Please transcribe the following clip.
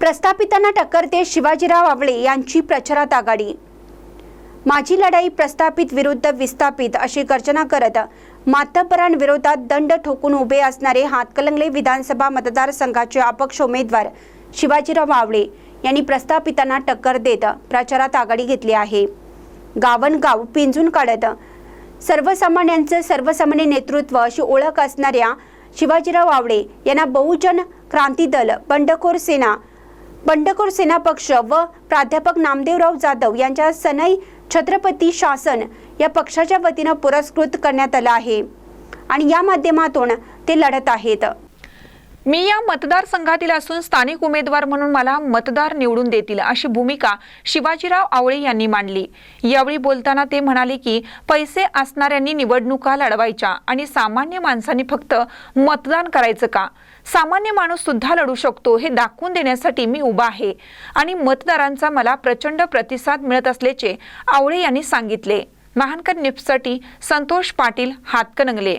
प्रस्थापितांना टक्कर देत शिवाजीराव आवळे यांची प्रचारात आघाडी. माझी लढाई प्रस्थापित विरुद्ध विस्थापित अशी गर्जना करत मातपरांविरोधात दंड ठोकून उभे असणारे हातकलंगले विधानसभा मतदारसंघाचे अपक्ष उमेदवार शिवाजीराव आवळे यांनी प्रस्थापितांना टक्कर देत प्रचारात आघाडी घेतली आहे. गावनगाव पिंजून काढत सर्वसामान्यांचं सर्वसामान्य नेतृत्व अशी ओळख असणाऱ्या शिवाजीराव आवळे यांना बहुजन क्रांती दल बंडखोर सेना बंडखोर सेना पक्ष व प्राध्यापक नामदेवराव जाधव यांच्या सनई छत्रपती शासन या पक्षाच्या वतीनं पुरस्कृत करण्यात आलं आहे. आणि या माध्यमातून ते लढत आहेत. मी या मतदारसंघातील असून स्थानिक उमेदवार म्हणून मला मतदार निवडून देतील अशी भूमिका शिवाजीराव आवळे यांनी मांडली. यावेळी बोलताना ते म्हणाले की पैसे असणाऱ्यांनी निवडणुका लढवायच्या आणि सामान्य माणसांनी फक्त मतदान करायचं का? सामान्य माणूस सुद्धा लढू शकतो हे दाखवून देण्यासाठी मी उभा आहे आणि मतदारांचा मला प्रचंड प्रतिसाद मिळत असल्याचे आवळे यांनी सांगितले. महानकर निफ्ससाठी संतोष पाटील हातकणंगले.